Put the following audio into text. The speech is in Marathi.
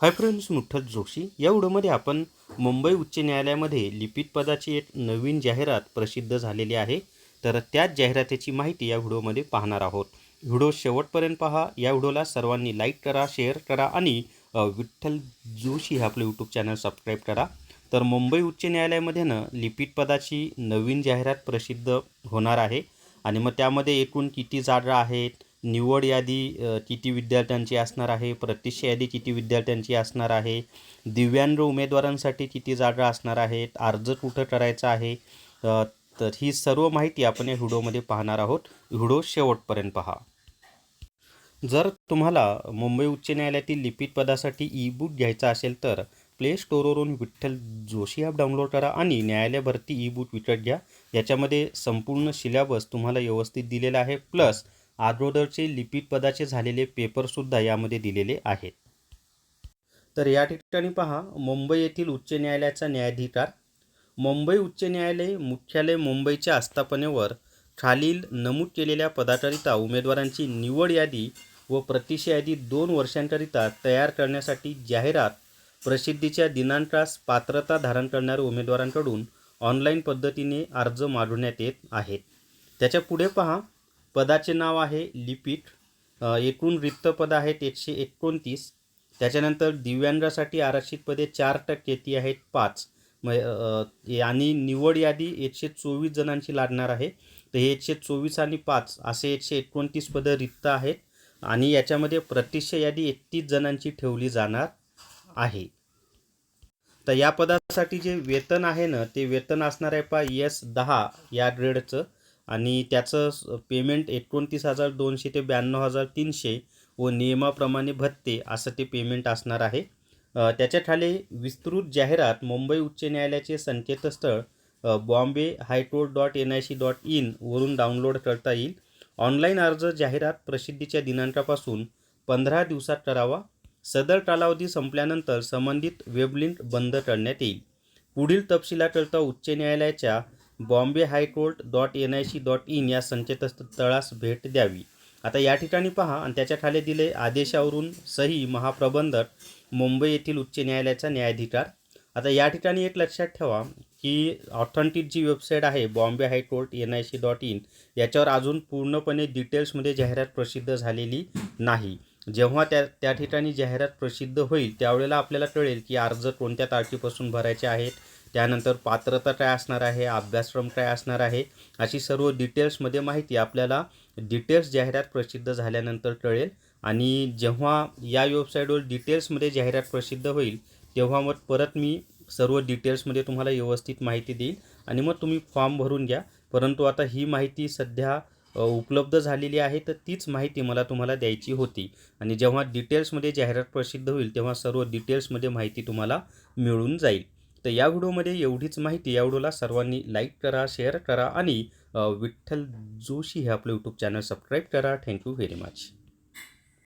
Hi friends मुठ्ठल Joshi. या व्हिडिओमध्ये आपण मुंबई उच्च न्यायालयामध्ये लिपिक पदाची एक नवीन जाहिरात प्रसिद्ध झालेली आहे. तर त्याच जाहिरातीची माहिती या व्हिडिओमध्ये पाहणार आहोत. व्हिडिओ शेवटपर्यंत पहा. या व्हिडिओला सर्वांनी लाईक करा शेअर करा आणि विठ्ठल जोशी हे आपलं यूट्यूब चॅनल सबस्क्राईब करा. तर मुंबई उच्च न्यायालयामध्ये ना लिपिक पदाची नवीन जाहिरात प्रसिद्ध होणार आहे. आणि मग त्यामध्ये एकूण किती जागा आहेत? निवड यादी किती विद्यार्थ्यांची असणार आहे प्रत्यक्ष यादी किती विद्यार्थ्यांची असणार आहे दिव्यांग उमेदवारांसाठी किती जागा असणार आहेत अर्ज कुठं करायचा आहे तर ही सर्व माहिती आपण या व्हिडिओमध्ये पाहणार आहोत. व्हिडिओ शेवटपर्यंत पहा. जर तुम्हाला मुंबई उच्च न्यायालयातील लिपिक पदासाठी ई बुक घ्यायचा असेल तर प्ले स्टोअरवरून विठ्ठल जोशी ॲप डाउनलोड करा आणि न्यायालय भरती ई बुक विकत घ्या. याच्यामध्ये संपूर्ण सिलेबस तुम्हाला व्यवस्थित दिलेला आहे. प्लस आगोदरचे लिपिक पदाचे झालेले पेपरसुद्धा यामध्ये दिलेले आहेत. तर या ठिकाणी पहा मुंबई येथील उच्च न्यायालयाचा न्यायाधिकार. मुंबई उच्च न्यायालय मुख्यालय मुंबईच्या आस्थापनेवर खालील नमूद केलेल्या पदाकरिता उमेदवारांची निवड यादी व प्रतिष्ठा यादी दोन वर्षांकरिता तयार करण्यासाठी जाहिरात प्रसिद्धीच्या दिनांकास पात्रता धारण करणाऱ्या उमेदवारांकडून ऑनलाईन पद्धतीने अर्ज मागवण्यात येत आहेत. त्याच्या पुढे पहा पदाचे नाव आहे लिपिक एकूण रिक्त पद आहेत एकशे एकोणतीस. त्याच्यानंतर दिव्यांगासाठी आरक्षित पदे चार टक्के ती आहेत पाच. म आणि निवड यादी एकशे चोवीस जणांची लागणार आहे. तर हे एकशे चोवीस आणि पाच असे एकशे एकोणतीस पदं रिक्त आहेत आणि याच्यामध्ये प्रतिष्ठा यादी एकतीस जणांची ठेवली जाणार आहे. तर या पदासाठी जे वेतन आहे ना ते वेतन असणार आहे पा एस दहा या ग्रेडचं आणि त्याचं स- पेमेंट एकोणतीस हजार दोनशे ते ब्याण्णव हजार तीनशे व नियमाप्रमाणे भत्ते असं ते पेमेंट असणार आहे. त्याच्याखाली विस्तृत जाहिरात मुंबई उच्च न्यायालयाचे संकेतस्थळ Bombay high court dot N I C dot in वरून डाउनलोड करता येईल. ऑनलाईन अर्ज जाहिरात प्रसिद्धीच्या दिनांकापासून पंधरा दिवसात करावा. सदर कालावधी संपल्यानंतर संबंधित वेबलिंक बंद करण्यात येईल. पुढील तपशिलाकरता उच्च न्यायालयाच्या Bombay high court dot N I C dot in या संकेतस्थळास भेट द्यावी. आता या ठिकाणी पहा आणि त्याच्याखाली दिले आदेशावरून सही महाप्रबंधक मुंबई येथील उच्च न्यायालयाचा न्यायाधिकार. आता या ठिकाणी एक लक्षात ठेवा की ऑथेंटिक जी वेबसाईट आहे Bombay high court N I C dot in याच्यावर अजून पूर्णपणे डिटेल्समध्ये जाहिरात प्रसिद्ध झालेली नाही. जेव्हा त्या त्या ठिकाणी जाहिरात प्रसिद्ध होईल त्यावेळेला आपल्याला कळेल की अर्ज कोणत्या तारखेपासून भरायचे आहेत त्यानंतर पात्रता काय असणार आहे अभ्यासक्रम काय असणार आहे अशी सर्व डिटेल्समध्ये माहिती आपल्याला डिटेल्स जाहिरात प्रसिद्ध झाल्यानंतर कळेल. आणि जेव्हा या वेबसाईटवर डिटेल्समध्ये जाहिरात प्रसिद्ध होईल तेव्हा मग परत मी सर्व डिटेल्समध्ये तुम्हाला व्यवस्थित माहिती देईल. आणि मग तुम्ही फॉर्म भरून घ्या. परंतु आता ही माहिती सध्या उपलब्ध झालेली आहे तर तीच माहिती मला तुम्हाला द्यायची होती. आणि जेव्हा डिटेल्समध्ये जाहिरात प्रसिद्ध होईल तेव्हा सर्व डिटेल्समध्ये माहिती तुम्हाला मिळून जाईल. तर या व्हिडिओमध्ये एवढीच माहिती. या व्हिडिओला सर्वांनी लाईक करा शेअर करा आणि विठ्ठल जोशी हे आपलं यूट्यूब चॅनल सबस्क्राईब करा. Thank you very much